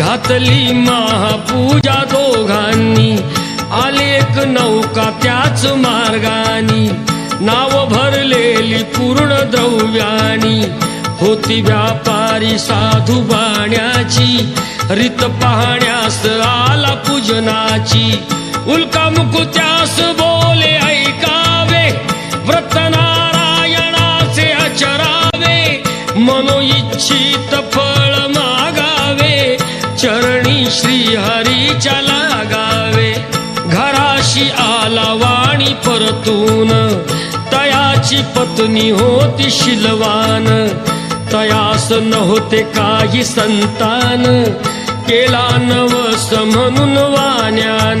घातली महापूजा दोघांनी. आली एक नौका त्याच मार्गानी. नाव भरलेली पूर्ण द्रव्यानी. होती व्यापारी साधू बाण्याची. रीत पाहण्यास आला पूजनाची. उल्का मुकुत्यास बो वाणी तयाची पत्नी होती शिलवान. तयास नव्हते काही संतान. केला नवस म्हणून वाण्यान.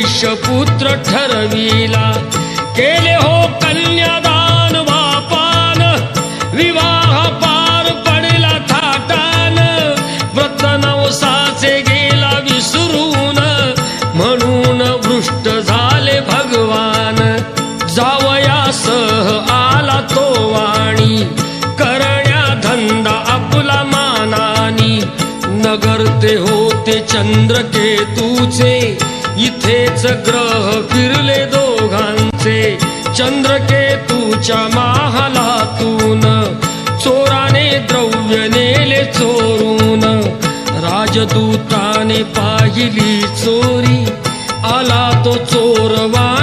एक वैश्य पुत्र ठरविला. केले हो कन्यादान वापान. विवाह पार पडला थाटान. व्रत नवसाचे गेला विसरून. म्हणून वृष्ट झाले भगवान. जावयासह आला तो वाणी. करण्या धंदा आपला मानानी. नगर ते होते चंद्रकेतूचे. इथेच ग्रह फिरले दोघांचे. चंद्रकेतूच्या महालातून चोराने द्रव्य नेले चोरून. राजदूताने पाहिली चोरी. आला तो चोरवा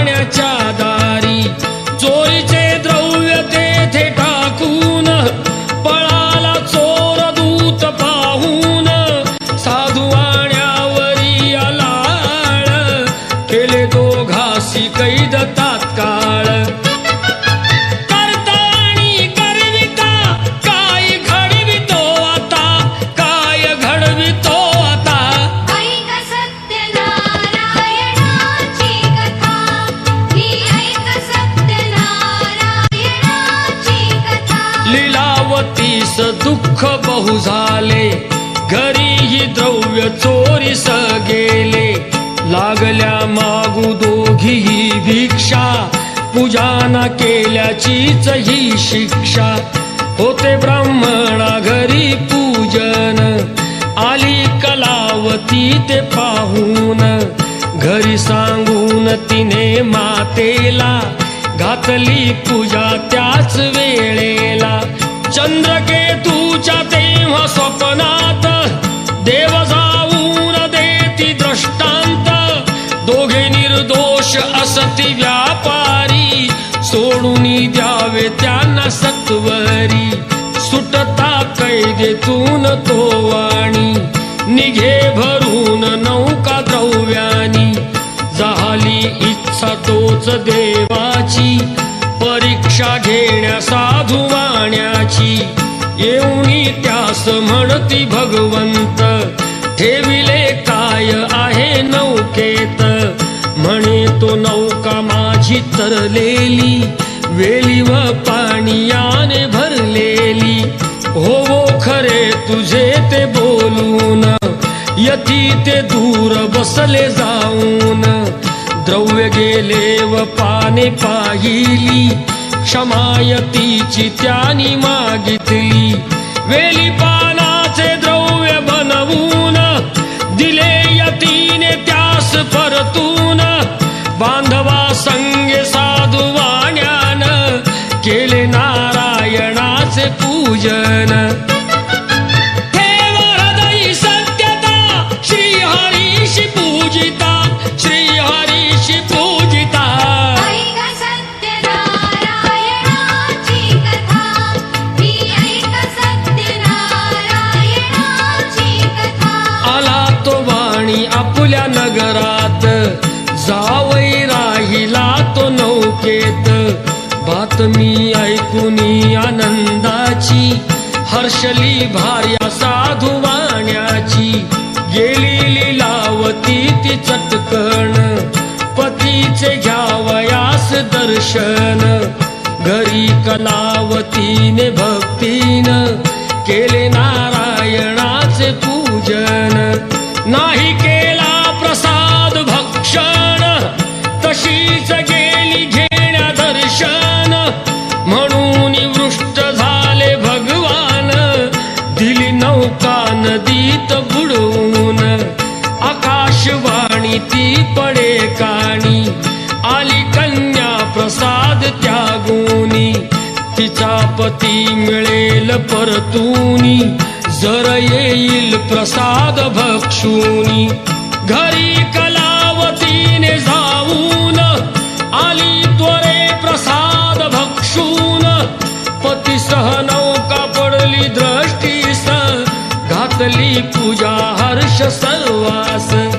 लीलावतीस दुःख बहु झाले. घरीही द्रव्य चोरीस गेले लागल्या मागू दोघीही भिक्षा. पूजाना केल्याचीच ही शिक्षा. होते ब्राह्मणा घरी पूजन. आली कलावती ते पाहून. घरी सांगून तिने मातेला घातली पूजा त्याच वेळेला. चंद्रकेतूच्या तेव्हा स्वप्नात देव जाऊन देती दृष्टांत. दोघे निर्दोष असती व्यापारी सोडून द्यावे त्यांना सत्वरी. सुटता कैदेतून तो वाणी निघे भरून नौका द्रव्यानी. झाली इच्छा तोच देवाची परीक्षा घेण्या साधू पाण्याची येऊनी त्यास म्हणती भगवंत. ठेविले काय आहे नौकेत? म्हणे तो नौका माझी तरलेली. वेली व पाणीयाने भरलेली. हो खरे तुझे ते बोलून. यती ते दूर बसले जाऊन. द्रव्य गेले व पाने पाहिली. क्षमायतीची त्यानी मागितली. वेली पानाचे द्रव्य बनवून दिले यतीने त्यास परतून. बांधवा संगे साधू वाण्यान केले नारायणाचे पूजन. ठेव हृदयी सत्यता श्री हरीशी पूजिता. बातमी ऐकुनी आनंदाची. हर्षली भार्या साधू वाण्याची. गेली लिलावती ती चटकण पतीचे घ्यावयास दर्शन. घरी कलावतीने भक्तीनं केले नारायणाचे पूजन. नाही के ती पडे काणी. आली कन्या प्रसाद त्यागुनी. तिचा पती मिळेल परतुनी. जर येईल प्रसाद भक्षुनी. घरी कलावतीने जाऊन आली त्वरे प्रसाद भक्षून. पतीसह नौका पडली दृष्टीस. घातली पूजा हर्ष सर्वास